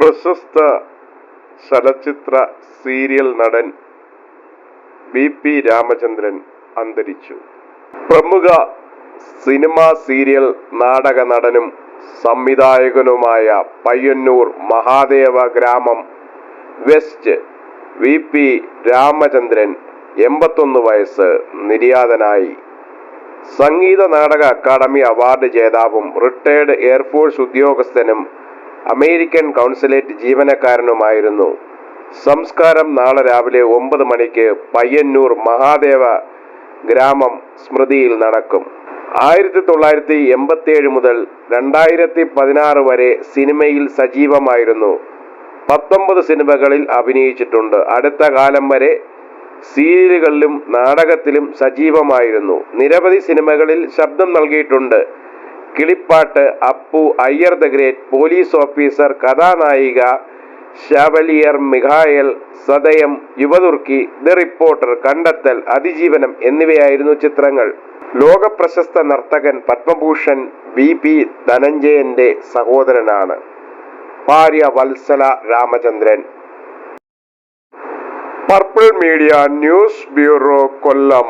പ്രശസ്ത ചലച്ചിത്ര സീരിയൽ നടൻ വി പി രാമചന്ദ്രൻ അന്തരിച്ചു. പ്രമുഖ സിനിമാ സീരിയൽ നാടക നടനും സംവിധായകനുമായ പയ്യന്നൂർ മഹാദേവ ഗ്രാമം വെസ്റ്റ് വി പി രാമചന്ദ്രൻ എൺപത്തൊന്ന് വയസ്സ് നിര്യാതനായി. സംഗീത നാടക അക്കാദമി അവാർഡ് ജേതാവും റിട്ടയർഡ് എയർഫോഴ്സ് ഉദ്യോഗസ്ഥനും അമേരിക്കൻ കൗൺസിലേറ്റ് ജീവനക്കാരനുമായിരുന്നു. സംസ്കാരം നാളെ രാവിലെ ഒമ്പത് മണിക്ക് പയ്യന്നൂർ മഹാദേവ ഗ്രാമം സ്മൃതിയിൽ നടക്കും. ആയിരത്തി തൊള്ളായിരത്തി എൺപത്തിയേഴ് മുതൽ രണ്ടായിരത്തി പതിനാറ് വരെ സിനിമയിൽ സജീവമായിരുന്നു. പത്തൊമ്പത് സിനിമകളിൽ അഭിനയിച്ചിട്ടുണ്ട്. അടുത്ത കാലം വരെ സീരിയലുകളിലും നാടകത്തിലും സജീവമായിരുന്നു. നിരവധി സിനിമകളിൽ ശബ്ദം നൽകിയിട്ടുണ്ട്. Kilippattu Appu Ayyar the great police officer Kathanayika Chevalier Michael Sadayam Yuvathurki the reporter കണ്ടെത്തൽ അതിജീവനം എന്നിവയായിരുന്നു ചിത്രങ്ങൾ. ലോക പ്രശസ്ത നർത്തകൻ പത്മഭൂഷൺ വി പി ധനഞ്ജയന്റെ സഹോദരനാണ്. ഭാര്യ Vatsala Ramachandran. Purple media news bureau Kollam.